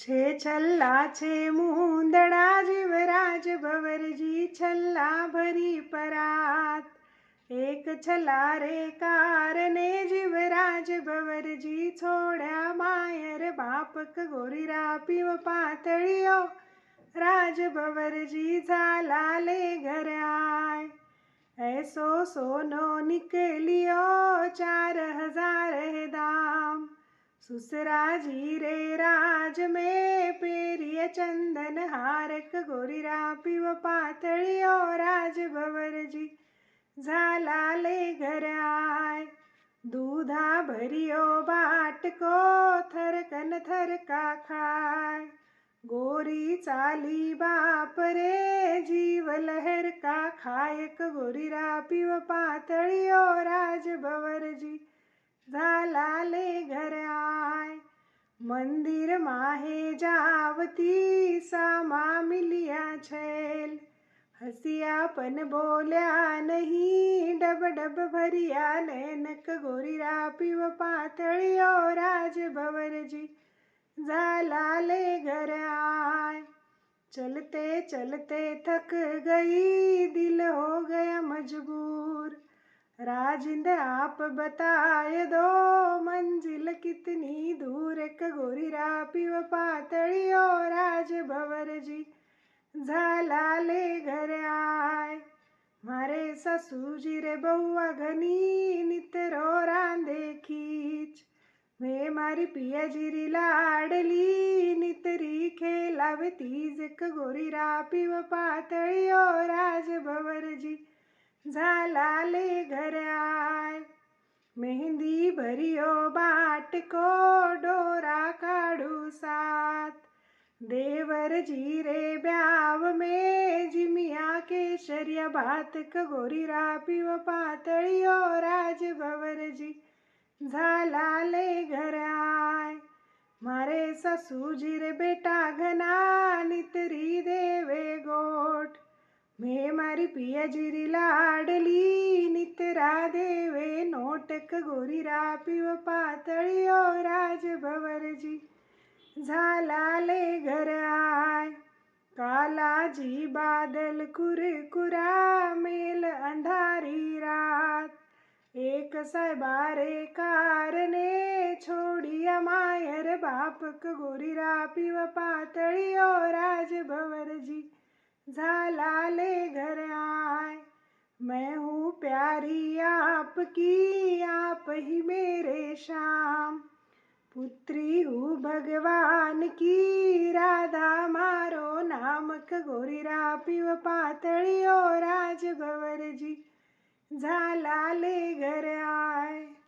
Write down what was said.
छे छल्ला, छे मुंदड़ा, जीवराज भवर जी, छल्ला भरी परात। एक छला रे कार ने जीवराज भवर जी छोड़ा मायर बापक गोरीरा पीव पातियो राज भवर जी झाला ले घर आए ऐसो सोनो निकलियो, चार हज़ार दाम। सुसरा जी रे में पेरिय चंदन हारक गोरीरा पीव राज भवरजी झाला ले घर आय, दूधा भरियो बाटको थरकन थरका खाय। गोरी चाली बाप रे, जीव लहर का खायक गोरीरा पीव राज भवरजी झाला ले घर आय મંદિર માહે જાવતી સામા મિલિયા છેલ હસિયા પન બોલ્યા નહીં ડબ ડબ ભર્યા નૈનક ગોરીરા પીવ પાતળિયો રાજ ભવરજી ઝાલા લે ઘર આય चलते चलते थक गई दिल हो गया मजबूर राजिंद आप बताए दो मंजिल कितनी दूर एक गोरीरा पीव पातळियो राज भवरजी झाला ले घर आय મારે સસુજી રે બહુઆ ઘની નિતરો રાંધે ખીચ મેં મારી પિયાજીરી લાડલી નિતરી ખેલાવે તીજ એક ગોરીરા પીવ પાતળિયો રાજ ભવરજી ઝાલા લે ઘર આય मेहंदी भरियो बाट को डोरा काढू साथ। देवर जी रे ब्याव में जिमिया के शर्य बात क गोरी रापी व पातळीओ राज भवर जी। झाला ले घर आय, मारे ससू जी रे बेटा घना, नितरी देवे गोट मे मारी पिया जीरी लाडली, नितरा दे नोटक गोरी रापी व गोरीरा पिव पातळीओ राजभवरजी. झालाले घर आय काला जी बादल कुरकुरा मेल अंधारी रात. एक साहबारे कार ने छोड़िया मायर बाप क गोरी रापी व गोरीरा पिव पातळीओ राजभवरजी. झालाले घर मैं हूँ प्यारी आपकी, आप ही मेरे श्याम। पुत्री हूँ भगवान की, राधा मारो नामक गोरी गोरीरा, पीव ओ राज भवरजी झाला ले घर आय